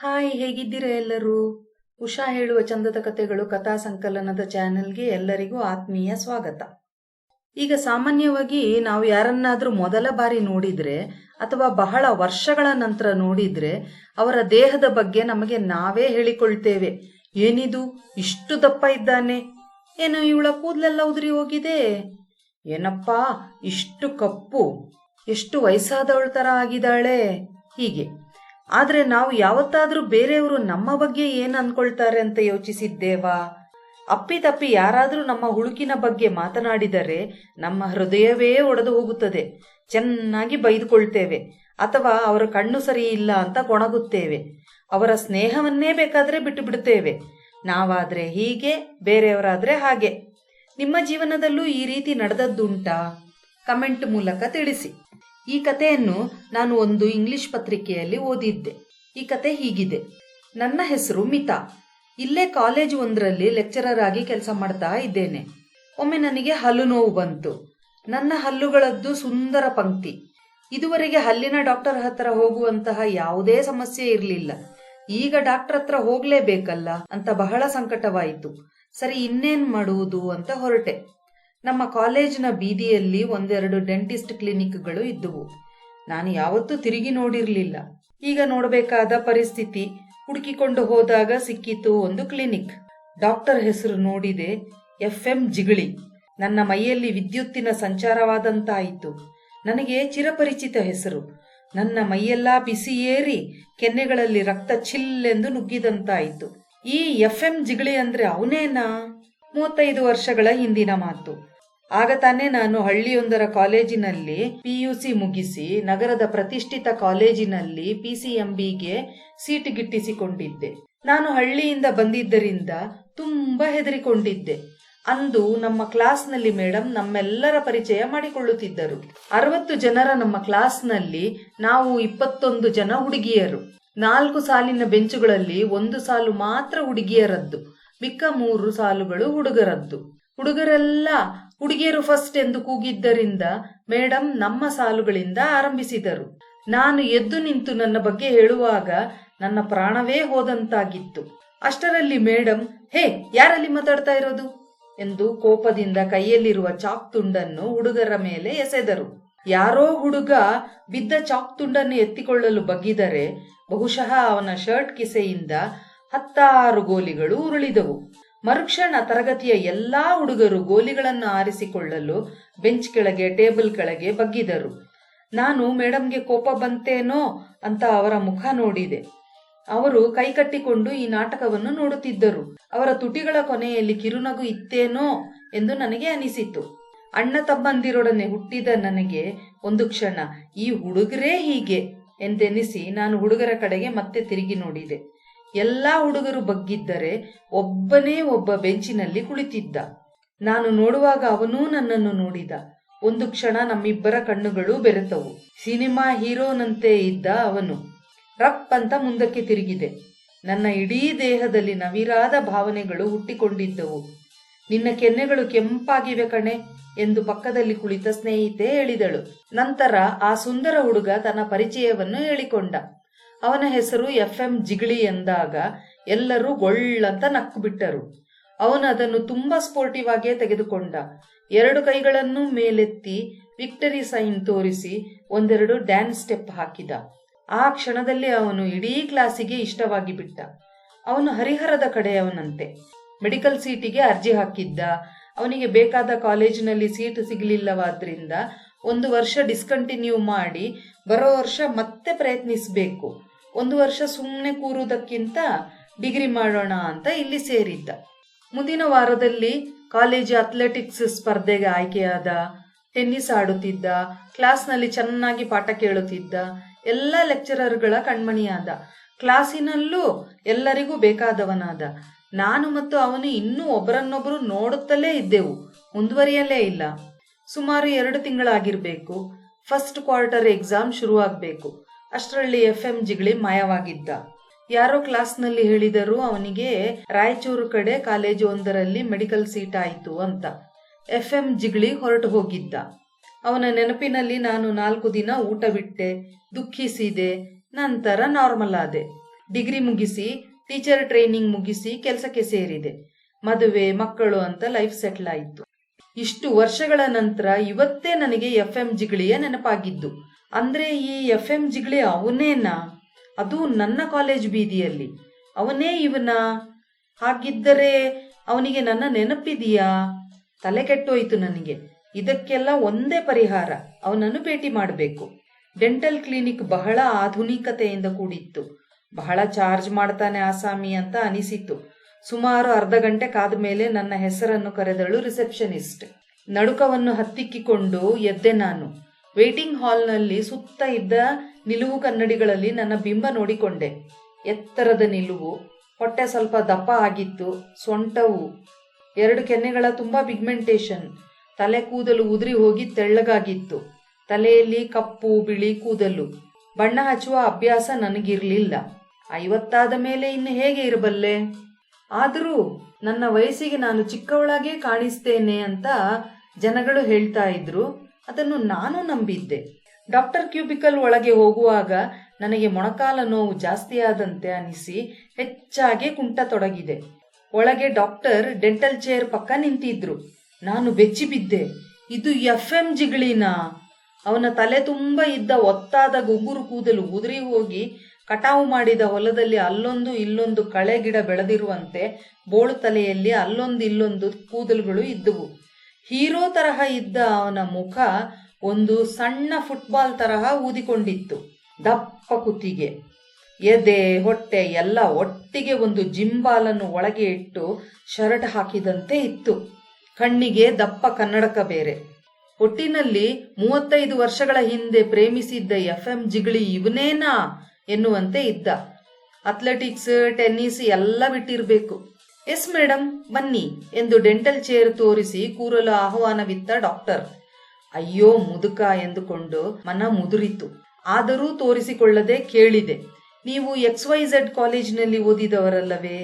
Hi, ಹೇಗಿದ್ದೀರಾ ಎಲ್ಲರೂ? ಉಷಾ ಹೇಳುವ ಚಂದದ ಕಥೆಗಳು ಕಥಾ ಸಂಕಲನದ ಚಾನೆಲ್ಗೆ ಎಲ್ಲರಿಗೂ ಆತ್ಮೀಯ ಸ್ವಾಗತ. ಈಗ ಸಾಮಾನ್ಯವಾಗಿ ನಾವು ಯಾರನ್ನಾದರೂ ಮೊದಲ ಬಾರಿ ನೋಡಿದ್ರೆ ಅಥವಾ ಬಹಳ ವರ್ಷಗಳ ನಂತರ ನೋಡಿದ್ರೆ ಅವರ ದೇಹದ ಬಗ್ಗೆ ನಮಗೆ ನಾವೇ ಹೇಳಿಕೊಳ್ತೇವೆ. ಏನಿದು? ಇಷ್ಟು ದಪ್ಪ ಇದ್ದಾನೆ. ಏನು ಇವಳ ಕೂದಲೆಲ್ಲ ಉದುರಿ ಹೋಗಿದೆ. ಏನಪ್ಪಾ, ಇಷ್ಟು ಕಪ್ಪು. ಎಷ್ಟು ವಯಸ್ಸಾದವಳ ತರ ಆಗಿದ್ದಾಳೆ. ಹೀಗೆ. ಆದ್ರೆ ನಾವು ಯಾವತ್ತಾದ್ರೂ ಬೇರೆಯವರು ನಮ್ಮ ಬಗ್ಗೆ ಏನ್ ಅನ್ಕೊಳ್ತಾರೆ ಅಂತ ಯೋಚಿಸಿದ್ದೇವಾ? ಅಪ್ಪಿತಪ್ಪಿ ಯಾರಾದ್ರೂ ನಮ್ಮ ಹುಳುಕಿನ ಬಗ್ಗೆ ಮಾತನಾಡಿದರೆ ನಮ್ಮ ಹೃದಯವೇ ಒಡೆದು ಹೋಗುತ್ತದೆ. ಚೆನ್ನಾಗಿ ಬೈದುಕೊಳ್ತೇವೆ. ಅಥವಾ ಅವರ ಕಣ್ಣು ಸರಿ ಇಲ್ಲ ಅಂತ ಕೊಣಗುತ್ತೇವೆ ಅವರ ಸ್ನೇಹವನ್ನೇ ಬೇಕಾದ್ರೆ ಬಿಟ್ಟು ಬಿಡುತ್ತೇವೆ ನಾವಾದ್ರೆ ಹೀಗೆ, ಬೇರೆಯವರಾದ್ರೆ ಹಾಗೆ. ನಿಮ್ಮ ಜೀವನದಲ್ಲೂ ಈ ರೀತಿ ನಡೆದದ್ದುಂಟಾ? ಕಮೆಂಟ್ ಮೂಲಕ ತಿಳಿಸಿ. ಈ ಕಥೆಯನ್ನು ನಾನು ಒಂದು ಇಂಗ್ಲಿಷ್ ಪತ್ರಿಕೆಯಲ್ಲಿ ಓದಿದ್ದೆ. ಈ ಕತೆ ಹೀಗಿದೆ. ನನ್ನ ಹೆಸರು ಮಿತಾ. ಇಲ್ಲೇ ಕಾಲೇಜ್ ಒಂದರಲ್ಲಿ ಲೆಕ್ಚರರ್ ಆಗಿ ಕೆಲಸ ಮಾಡ್ತಾ ಇದ್ದೇನೆ. ಒಮ್ಮೆ ನನಗೆ ಹಲ್ಲು ನೋವು ಬಂತು. ನನ್ನ ಹಲ್ಲುಗಳದ್ದು ಸುಂದರ ಪಂಕ್ತಿ. ಇದುವರೆಗೆ ಹಲ್ಲಿನ ಡಾಕ್ಟರ್ ಹತ್ರ ಹೋಗುವಂತಹ ಯಾವುದೇ ಸಮಸ್ಯೆ ಇರಲಿಲ್ಲ. ಈಗ ಡಾಕ್ಟರ್ ಹತ್ರ ಹೋಗ್ಲೇಬೇಕಲ್ಲ ಅಂತ ಬಹಳ ಸಂಕಟವಾಯಿತು. ಸರಿ, ಇನ್ನೇನ್ ಮಾಡುವುದು ಅಂತ ಹೊರಟೆ. ನಮ್ಮ ಕಾಲೇಜಿನ ಬೀದಿಯಲ್ಲಿ ಒಂದೆರಡು ಡೆಂಟಿಸ್ಟ್ ಕ್ಲಿನಿಕ್ಗಳು ಇದ್ದುವು. ನಾನು ಯಾವತ್ತೂ ತಿರುಗಿ ನೋಡಿರಲಿಲ್ಲ. ಈಗ ನೋಡಬೇಕಾದ ಪರಿಸ್ಥಿತಿ, ಹುಡುಕಿಕೊಂಡು ಹೋದಾಗ ಸಿಕ್ಕಿತು ಒಂದು ಕ್ಲಿನಿಕ್. ಡಾಕ್ಟರ್ ಹೆಸರು ನೋಡಿದೆ ಎಫ್ ಎಂ ಜಿಗಳಿ. ನನ್ನ ಮೈಯಲ್ಲಿ ವಿದ್ಯುತ್ತಿನ ಸಂಚಾರವಾದಂತಾಯಿತು. ನನಗೆ ಚಿರಪರಿಚಿತ ಹೆಸರು. ನನ್ನ ಮೈಯೆಲ್ಲ ಬಿಸಿಯೇರಿ ಕೆನ್ನೆಗಳಲ್ಲಿ ರಕ್ತ ಚಿಲ್ಲೆಂದು ನುಗ್ಗಿದಂತಾಯಿತು. ಈ ಎಫ್ ಎಂ ಜಿಗಳಿ ಅಂದ್ರೆ ಅವನೇನಾ? ಮೂವತ್ತೈದು ವರ್ಷಗಳ ಹಿಂದಿನ ಮಾತು. ಆಗ ತಾನೇ ನಾನು ಹಳ್ಳಿಯೊಂದರ ಕಾಲೇಜಿನಲ್ಲಿ ಪಿಯುಸಿ ಮುಗಿಸಿ ನಗರದ ಪ್ರತಿಷ್ಠಿತ ಕಾಲೇಜಿನಲ್ಲಿ ಪಿಸಿಎಂಬಿಗೆ ಸೀಟ್ ಗಿಟ್ಟಿಸಿಕೊಂಡಿದ್ದೆ. ನಾನು ಹಳ್ಳಿಯಿಂದ ಬಂದಿದ್ದರಿಂದ ತುಂಬಾ ಹೆದರಿಕೊಂಡಿದ್ದೆ. ಅಂದು ನಮ್ಮ ಕ್ಲಾಸ್ನಲ್ಲಿ ಮೇಡಮ್ ನಮ್ಮೆಲ್ಲರ ಪರಿಚಯ ಮಾಡಿಕೊಳ್ಳುತ್ತಿದ್ದರು. ಅರವತ್ತು ಜನರ ನಮ್ಮ ಕ್ಲಾಸ್ನಲ್ಲಿ ನಾವು ಇಪ್ಪತ್ತೊಂದು ಜನ ಹುಡುಗಿಯರು. ನಾಲ್ಕು ಸಾಲಿನ ಬೆಂಚುಗಳಲ್ಲಿ ಒಂದು ಸಾಲು ಮಾತ್ರ ಹುಡುಗಿಯರದ್ದು. ಮಿಕ್ಕ ಮೂರು ಸಾಲುಗಳು ಹುಡುಗರದ್ದು. ಹುಡುಗರೆಲ್ಲ ಹುಡುಗಿಯರು ಫಸ್ಟ್ ಎಂದು ಕೂಗಿದ್ದರಿಂದ ಮೇಡಂ ನಮ್ಮ ಸಾಲುಗಳಿಂದ ಆರಂಭಿಸಿದರು. ನಾನು ಎದ್ದು ನಿಂತು ನನ್ನ ಬಗ್ಗೆ ಹೇಳುವಾಗ ನನ್ನ ಪ್ರಾಣವೇ ಹೋದಂತಾಗಿತ್ತು. ಅಷ್ಟರಲ್ಲಿ ಮೇಡಂ, ಹೇ, ಯಾರಲ್ಲಿ ಮಾತಾಡ್ತಾ ಇರೋದು? ಎಂದು ಕೋಪದಿಂದ ಕೈಯಲ್ಲಿರುವ ಚಾಕ್ ತುಂಡನ್ನು ಹುಡುಗರ ಮೇಲೆ ಎಸೆದರು. ಯಾರೋ ಹುಡುಗ ಬಿದ್ದ ಚಾಕ್ ತುಂಡನ್ನು ಎತ್ತಿಕೊಳ್ಳಲು ಬಗ್ಗಿದರೆ ಬಹುಶಃ ಅವನ ಶರ್ಟ್ ಕಿಸೆಯಿಂದ ಹತ್ತಾರು ಗೋಲಿಗಳು ಉರುಳಿದವು. ಮರುಕ್ಷಣ ತರಗತಿಯ ಎಲ್ಲಾ ಹುಡುಗರು ಗೋಲಿಗಳನ್ನು ಆರಿಸಿಕೊಳ್ಳಲು ಬೆಂಚ್ ಕೆಳಗೆ, ಟೇಬಲ್ ಕೆಳಗೆ ಬಗ್ಗಿದರು. ನಾನು ಮೇಡಮ್ಗೆ ಕೋಪ ಬಂತೇನೋ? ಅಂತ ಅವರ ಮುಖ ನೋಡಿದೆ. ಅವರು ಕೈಕಟ್ಟಿಕೊಂಡು ಈ ನಾಟಕವನ್ನು ನೋಡುತ್ತಿದ್ದರು. ಅವರ ತುಟಿಗಳ ಕೊನೆಯಲ್ಲಿ ಕಿರುನಗು ಇತ್ತೇನೋ? ಎಂದು ನನಗೆ ಅನಿಸಿತು. ಅಣ್ಣ ತಮ್ಮಂದಿರೊಡನೆ ಹುಟ್ಟಿದ ನನಗೆ ಒಂದು ಕ್ಷಣ, ಈ ಹುಡುಗರೇ ಹೀಗೆ ಎಂದೆನಿಸಿ ನಾನು ಹುಡುಗರ ಕಡೆಗೆ ಮತ್ತೆ ತಿರುಗಿ ನೋಡಿದೆ. ಎಲ್ಲಾ ಹುಡುಗರು ಬಗ್ಗಿದ್ದರೆ ಒಬ್ಬನೇ ಒಬ್ಬ ಬೆಂಚಿನಲ್ಲಿ ಕುಳಿತಿದ್ದ. ನಾನು ನೋಡುವಾಗ ಅವನೂ ನನ್ನನ್ನು ನೋಡಿದ. ಒಂದು ಕ್ಷಣ ನಮ್ಮಿಬ್ಬರ ಕಣ್ಣುಗಳು ಬೆರೆತವು. ಸಿನಿಮಾ ಹೀರೋನಂತೆ ಇದ್ದ ಅವನು. ರಪ್ ಅಂತ ಮುಂದಕ್ಕೆ ತಿರುಗಿದೆ. ನನ್ನ ಇಡೀ ದೇಹದಲ್ಲಿ ನವಿರಾದ ಭಾವನೆಗಳು ಹುಟ್ಟಿಕೊಂಡಿದ್ದವು. ನಿನ್ನ ಕೆನ್ನೆಗಳು ಕೆಂಪಾಗಿವೆ ಕಣೆ ಎಂದು ಪಕ್ಕದಲ್ಲಿ ಕುಳಿತ ಸ್ನೇಹಿತೆ ಹೇಳಿದಳು. ನಂತರ ಆ ಸುಂದರ ಹುಡುಗ ತನ್ನ ಪರಿಚಯವನ್ನು ಹೇಳಿಕೊಂಡ. ಅವನ ಹೆಸರು ಎಫ್ ಎಂ ಜಿಗಳಿ ಎಂದಾಗ ಎಲ್ಲರೂ ಗೊಳ್ಳಂತ ನಕ್ಕು ಬಿಟ್ಟರು ಅವನು ಅದನ್ನು ತುಂಬಾ ಸ್ಪೋರ್ಟಿವ್ ಆಗಿಯೇ ತೆಗೆದುಕೊಂಡ. ಎರಡು ಕೈಗಳನ್ನು ಮೇಲೆತ್ತಿ ವಿಕ್ಟರಿ ಸೈನ್ ತೋರಿಸಿ ಒಂದೆರಡು ಡ್ಯಾನ್ಸ್ ಸ್ಟೆಪ್ ಹಾಕಿದ. ಆ ಕ್ಷಣದಲ್ಲಿ ಅವನು ಇಡೀ ಕ್ಲಾಸಿಗೆ ಇಷ್ಟವಾಗಿ ಬಿಟ್ಟ. ಅವನು ಹರಿಹರದ ಕಡೆಯವನಂತೆ ಮೆಡಿಕಲ್ ಸೀಟಿಗೆ ಅರ್ಜಿ ಹಾಕಿದ್ದ. ಅವನಿಗೆ ಬೇಕಾದ ಕಾಲೇಜಿನಲ್ಲಿ ಸೀಟ್ ಸಿಗಲಿಲ್ಲವಾದ್ರಿಂದ ಒಂದು ವರ್ಷ ಡಿಸ್ಕಂಟಿನ್ಯೂ ಮಾಡಿ ಬರೋ ವರ್ಷ ಮತ್ತೆ ಪ್ರಯತ್ನಿಸಬೇಕು. ಒಂದು ವರ್ಷ ಸುಮ್ಮನೆ ಕೂರುವುದಕ್ಕಿಂತ ಡಿಗ್ರಿ ಮಾಡೋಣ ಅಂತ ಇಲ್ಲಿ ಸೇರಿದ್ದ. ಮುಂದಿನ ವಾರದಲ್ಲಿ ಕಾಲೇಜ್ ಅಥ್ಲೆಟಿಕ್ಸ್ ಸ್ಪರ್ಧೆಗೆ ಆಯ್ಕೆಯಾದ, ಟೆನ್ನಿಸ್ ಆಡುತ್ತಿದ್ದ, ಕ್ಲಾಸ್ನಲ್ಲಿ ಚೆನ್ನಾಗಿ ಪಾಠ ಕೇಳುತ್ತಿದ್ದ, ಎಲ್ಲ ಲೆಕ್ಚರರ್ಗಳ ಕಣ್ಮಣಿಯಾದ. ಕ್ಲಾಸಿನಲ್ಲೂ ಎಲ್ಲರಿಗೂ ಬೇಕಾದವನಾದ. ನಾನು ಮತ್ತು ಅವನು ಇನ್ನೂ ಒಬ್ಬರನ್ನೊಬ್ಬರು ನೋಡುತ್ತಲೇ ಇದ್ದೆವು. ಮುಂದುವರಿಯಲೇ ಇಲ್ಲ. ಸುಮಾರು ಎರಡು ತಿಂಗಳಾಗಿರಬೇಕು. ಫಸ್ಟ್ ಕ್ವಾರ್ಟರ್ ಎಕ್ಸಾಮ್ ಶುರುವಾಗಬೇಕು. ಅಷ್ಟರಲ್ಲಿ ಎಫ್ ಎಂ ಜಿಗಳಿ ಮಾಯವಾಗಿದ್ದ. ಯಾರೋ ಕ್ಲಾಸ್ನಲ್ಲಿ ಹೇಳಿದರು ಅವನಿಗೆ ರಾಯಚೂರು ಕಡೆ ಕಾಲೇಜು ಒಂದರಲ್ಲಿ ಮೆಡಿಕಲ್ ಸೀಟ್ ಆಯಿತು ಅಂತ. ಎಫ್ ಎಂ ಜಿಗಳಿ ಹೊರಟು ಹೋಗಿದ್ದ. ಅವನ ನೆನಪಿನಲ್ಲಿ ನಾನು ನಾಲ್ಕು ದಿನ ಊಟ ಬಿಟ್ಟೆ, ದುಃಖಿಸಿದೆ, ನಂತರ ನಾರ್ಮಲ್ ಆದೆ. ಡಿಗ್ರಿ ಮುಗಿಸಿ, ಟೀಚರ್ ಟ್ರೈನಿಂಗ್ ಮುಗಿಸಿ ಕೆಲಸಕ್ಕೆ ಸೇರಿದೆ. ಮದುವೆ, ಮಕ್ಕಳು ಅಂತ ಲೈಫ್ ಸೆಟ್ಲ್ ಆಯಿತು. ಇಷ್ಟು ವರ್ಷಗಳ ನಂತರ ಇವತ್ತೇ ನನಗೆ ಎಫ್ ಎಂ ಜಿಗಳಿಯ ನೆನಪಾಗಿದ್ದು. ಅಂದ್ರೆ ಈ ಎಫ್ ಎಂ ಜಿಗಳಿ ಅವನೇನಾ? ಅದು ನನ್ನ ಕಾಲೇಜ್ ಬೀದಿಯಲ್ಲಿ. ಅವನೇ ಇವನ? ಹಾಗಿದ್ದರೆ ಅವನಿಗೆ ನನ್ನ ನೆನಪಿದೆಯಾ? ತಲೆ ಕೆಟ್ಟೋಯ್ತು ನನಗೆ. ಇದಕ್ಕೆಲ್ಲ ಒಂದೇ ಪರಿಹಾರ. ಅವನನ್ನು ಭೇಟಿ ಮಾಡಬೇಕು. ಡೆಂಟಲ್ ಕ್ಲಿನಿಕ್ ಬಹಳ ಆಧುನಿಕತೆಯಿಂದ ಕೂಡಿತ್ತು. ಬಹಳ ಚಾರ್ಜ್ ಮಾಡ್ತಾನೆ ಆಸಾಮಿ ಅಂತ ಅನಿಸಿತು ಸುಮಾರು ಅರ್ಧ ಗಂಟೆ ಕಾದ ಮೇಲೆ ನನ್ನ ಹೆಸರನ್ನು ಕರೆದಳು ರಿಸೆಪ್ಷನಿಸ್ಟ್. ನಡುಕವನ್ನು ಹತ್ತಿಕ್ಕಿಕೊಂಡು ಎದ್ದೆ ನಾನು. ವೇಟಿಂಗ್ ಹಾಲ್ನಲ್ಲಿ ಸುತ್ತ ಇದ್ದ ನಿಲುವು ಕನ್ನಡಿಗಳಲ್ಲಿ ನನ್ನ ಬಿಂಬ ನೋಡಿಕೊಂಡೆ. ಎತ್ತರದ ನಿಲುವು, ಹೊಟ್ಟೆ ಸ್ವಲ್ಪ ದಪ್ಪ ಆಗಿತ್ತು, ಸೊಂಟವು. ಎರಡು ಕೆನ್ನೆಗಳ ತುಂಬಾ ಪಿಗ್ಮೆಂಟೇಷನ್ ತಲೆ ಕೂದಲು ಉದುರಿ ಹೋಗಿ ತೆಳ್ಳಗಾಗಿತ್ತು. ತಲೆಯಲ್ಲಿ ಕಪ್ಪು, ಬಿಳಿ ಕೂದಲು. ಬಣ್ಣ ಹಚ್ಚುವ ಅಭ್ಯಾಸ ನನಗಿರಲಿಲ್ಲ. ಐವತ್ತಾದ ಮೇಲೆ ಇನ್ನು ಹೇಗೆ ಇರಬಲ್ಲೆ? ಆದರೂ ನನ್ನ ವಯಸ್ಸಿಗೆ ನಾನು ಚಿಕ್ಕವಳಾಗೇ ಕಾಣಿಸ್ತೇನೆ ಅಂತ ಜನಗಳು ಹೇಳ್ತಾ ಇದ್ರು. ಅದನ್ನು ನಾನು ನಂಬಿದ್ದೆ. ಡಾಕ್ಟರ್ ಕ್ಯೂಬಿಕಲ್ ಒಳಗೆ ಹೋಗುವಾಗ ನನಗೆ ಮೊಣಕಾಲ ನೋವು ಜಾಸ್ತಿಯಾದಂತೆ ಅನಿಸಿ ಹೆಚ್ಚಾಗಿ ಕುಂಟ ತೊಡಗಿದೆ ಒಳಗೆ ಡಾಕ್ಟರ್ ಡೆಂಟಲ್ ಚೇರ್ ಪಕ್ಕ ನಿಂತಿದ್ರು. ನಾನು ಬೆಚ್ಚಿ ಬಿದ್ದೆ ಇದು ಎಫ್ ಎಂ ಜಿಗಳಿನಾ? ಅವನ ತಲೆ ತುಂಬ ಇದ್ದ ಒತ್ತಾದ ಗುಂಗುರು ಕೂದಲು ಉದುರಿ ಹೋಗಿ ಕಟಾವು ಮಾಡಿದ ಹೊಲದಲ್ಲಿ ಅಲ್ಲೊಂದು ಇಲ್ಲೊಂದು ಕಳೆ ಗಿಡ ಬೆಳೆದಿರುವಂತೆ ಬೋಳು ತಲೆಯಲ್ಲಿ ಅಲ್ಲೊಂದು ಇಲ್ಲೊಂದು ಕೂದಲುಗಳು ಇದ್ದುವು. ಹೀರೋ ತರಹ ಇದ್ದ ಅವನ ಮುಖ ಒಂದು ಸಣ್ಣ ಫುಟ್ಬಾಲ್ ತರಹ ಊದಿಕೊಂಡಿತ್ತು. ದಪ್ಪ ಕುತ್ತಿಗೆ, ಎದೆ, ಹೊಟ್ಟೆ ಎಲ್ಲ ಒಟ್ಟಿಗೆ ಒಂದು ಜಿಂಬಾಲನ್ನು ಒಳಗೆ ಇಟ್ಟು ಶರ್ಟ್ ಹಾಕಿದಂತೆ ಇತ್ತು. ಕಣ್ಣಿಗೆ ದಪ್ಪ ಕನ್ನಡಕ ಬೇರೆ. ಒಟ್ಟಿನಲ್ಲಿ ಮೂವತ್ತೈದು ವರ್ಷಗಳ ಹಿಂದೆ ಪ್ರೇಮಿಸಿದ್ದ ಎಫ್ ಎಂ ಜಿಗಳಿ ಇವನೇನಾ ಎನ್ನುವಂತೆ ಇದ್ದ. ಅಥ್ಲೆಟಿಕ್ಸ್, ಟೆನ್ನಿಸ್ ಎಲ್ಲ ಬಿಟ್ಟಿರಬೇಕು. ಎಸ್ ಮೇಡಮ್ ಬನ್ನಿ ಎಂದು ಡೆಂಟಲ್ ಚೇರ್ ತೋರಿಸಿ ಕೂರಲು ಆಹ್ವಾನವಿತ್ತ ಡಾಕ್ಟರ್. ಅಯ್ಯೋ, ಮುದುಕ ಎಂದುಕೊಂಡು ಮನ ಮುದುರಿತು. ಆದರೂ ತೋರಿಸಿಕೊಳ್ಳದೆ ಕೇಳಿದೆ. ನೀವು ಎಕ್ಸ್ ವೈ ಝೆಡ್ ಕಾಲೇಜಿನಲ್ಲಿ ಓದಿದವರಲ್ಲವೇ?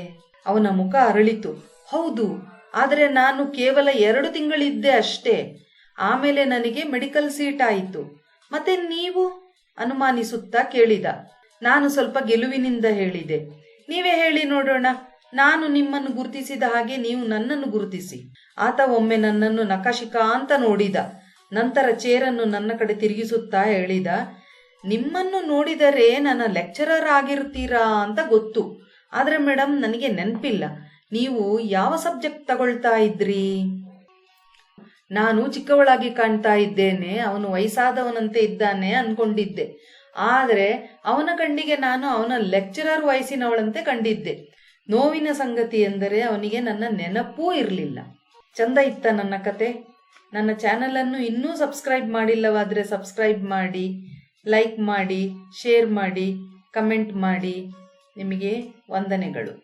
ಅವನ ಮುಖ ಅರಳಿತು. ಹೌದು, ಆದರೆ ನಾನು ಕೇವಲ ಎರಡು ತಿಂಗಳಿದ್ದೆ ಅಷ್ಟೇ. ಆಮೇಲೆ ನನಗೆ ಮೆಡಿಕಲ್ ಸೀಟ್ ಆಯಿತು. ಮತ್ತೆ ನೀವು? ಅನುಮಾನಿಸುತ್ತಾ ಕೇಳಿದ. ನಾನು ಸ್ವಲ್ಪ ಗೆಲುವಿನಿಂದ ಹೇಳಿದೆ. ನೀವೇ ಹೇಳಿ ನೋಡೋಣ. ನಾನು ನಿಮ್ಮನ್ನು ಗುರುತಿಸಿದ ಹಾಗೆ ನೀವು ನನ್ನನ್ನು ಗುರುತಿಸಿ. ಆತ ಒಮ್ಮೆ ನನ್ನನ್ನು ನಕಾಶಿಕ ಅಂತ ನೋಡಿದ. ನಂತರ ಚೇರನ್ನು ನನ್ನ ಕಡೆ ತಿರುಗಿಸುತ್ತಾ ಹೇಳಿದ, ನಿಮ್ಮನ್ನು ನೋಡಿದರೆ ನನ್ನ ಲೆಕ್ಚರರ್ ಆಗಿರ್ತೀರಾ ಅಂತ ಗೊತ್ತು. ಆದರೆ ಮೇಡಮ್ ನನಗೆ ನೆನಪಿಲ್ಲ. ನೀವು ಯಾವ ಸಬ್ಜೆಕ್ಟ್ ತಗೊಳ್ತಾ ಇದ್ರಿ? ನಾನು ಚಿಕ್ಕವಳಾಗಿ ಕಾಣ್ತಾ ಇದ್ದೇನೆ, ಅವನು ವಯಸ್ಸಾದವನಂತೆ ಇದ್ದಾನೆ ಅನ್ಕೊಂಡಿದ್ದೆ ಆದರೆ ಅವನ ಕಣ್ಣಿಗೆ ನಾನು ಅವನ ಲೆಕ್ಚರರ್ ವಯಸ್ಸಿನವಳಂತೆ ಕಂಡಿದ್ದೆ. ನೋವಿನ ಸಂಗತಿ ಎಂದರೆ ಅವನಿಗೆ ನನ್ನ ನೆನಪೂ ಇರಲಿಲ್ಲ. ಚಂದ ಇತ್ತ ನನ್ನ ಕತೆ? ನನ್ನ ಚಾನಲನ್ನು ಇನ್ನೂ ಸಬ್ಸ್ಕ್ರೈಬ್ ಮಾಡಿಲ್ಲವಾದರೆ ಸಬ್ಸ್ಕ್ರೈಬ್ ಮಾಡಿ, ಲೈಕ್ ಮಾಡಿ, ಶೇರ್ ಮಾಡಿ, ಕಮೆಂಟ್ ಮಾಡಿ. ನಿಮಗೆ ವಂದನೆಗಳು.